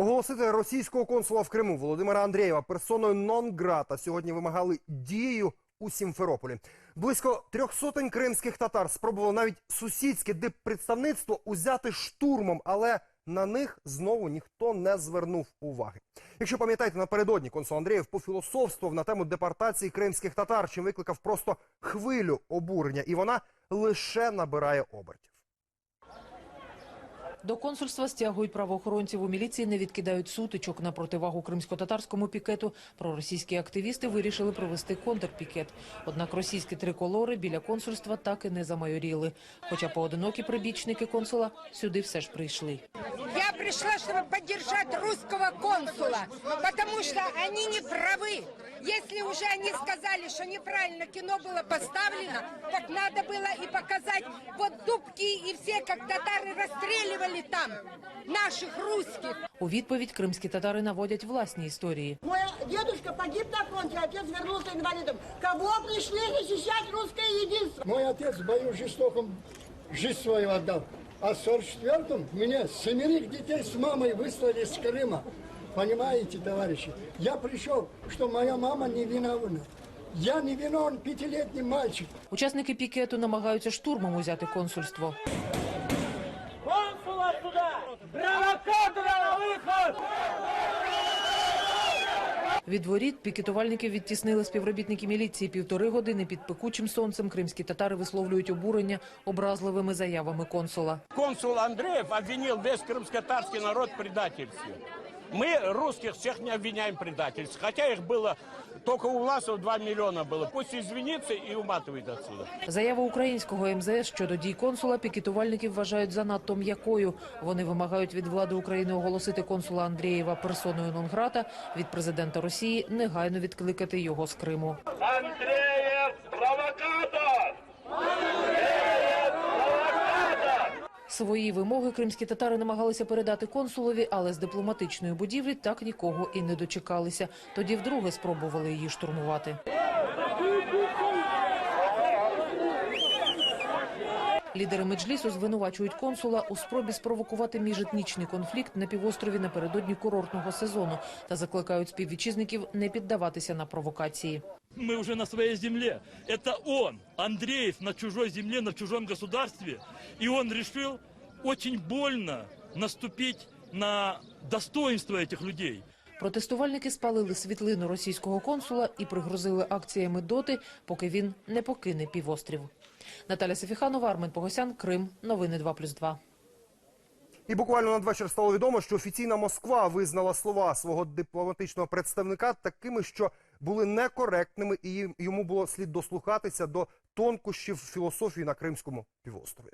Оголосити російського консула в Криму Володимира Андрієва персоною нон-грата сьогодні вимагали дією у Сімферополі. Близько трьох сотень кримських татар спробували навіть сусідське диппредставництво узяти штурмом, але на них знову ніхто не звернув уваги. Якщо пам'ятаєте, напередодні консул Андрієв пофілософствував на тему депортації кримських татар, чим викликав просто хвилю обурення, і вона лише набирає обертів. До консульства стягують правоохоронців у міліції, не відкидають сутичок на противагу кримсько-татарському пікету. Проросійські активісти вирішили провести контрпікет. Однак російські триколори біля консульства так і не замайоріли. Хоча поодинокі прибічники консула сюди все ж прийшли. Я пришла, чтобы поддержать русского консула, потому что они не правы. Если уже они сказали, что неправильно кино было поставлено, так надо было и показать вот дубки и все, как татары расстреливали там наших русских. У відповідь кримські татари наводять власні історії. Мой дедушка погиб на фронте, отец вернулся инвалидом. Кого пришли защищать русское единство? Мой отец в бою жестоком жизнь свою отдал. А в 44-м меня семерых детей с мамой выслали с Крыма. Понимаете, товарищи? Я пришел, что моя мама не виновна. Я не виновен, пятилетний мальчик. Учасники пікету намагаються штурмом узяти консульство. Від воріт пікетувальників відтіснили співробітники міліції півтори години під пекучим сонцем. Кримські татари висловлюють обурення образливими заявами консула. консул Андреєв обвинив весь крымско-татарский народ в предательстве. Мы русских всех не обвиняем в предательстве, хотя их было только у Власова 2 миллиона было. Пусть извинится и уматывает отсюда. Заяву українського МЗС щодо дій консула пікетувальників вважають занадто м'якою. Вони вимагають від влади України оголосити консула Андрієва персоною нон-грата, від президента Росії негайно відкликати його з Криму. Андреев Свої вимоги кримські татари намагалися передати консулові, але з дипломатичної будівлі так нікого і не дочекалися. Тоді вдруге спробували її штурмувати. Лідери меджлісу звинувачують консула у спробі спровокувати міжетнічний конфлікт на півострові напередодні курортного сезону та закликають співвітчизників не піддаватися на провокації. Мы уже на своей земле. Это он, Андреев, на чужой земле, на чужом государстве. И он решил очень больно наступить на достоинство этих людей. Протестувальники спалили світлину російського консула і пригрозили акціями доти, поки він не покине півострів. Наталя Сефіханова, Армен Погосян, Крим. Новини 2+,2. І буквально надвечір стало відомо, що офіційна Москва визнала слова свого дипломатичного представника такими, що були некоректними, і йому було слід дослухатися до тонкощів філософії на Кримському півострові.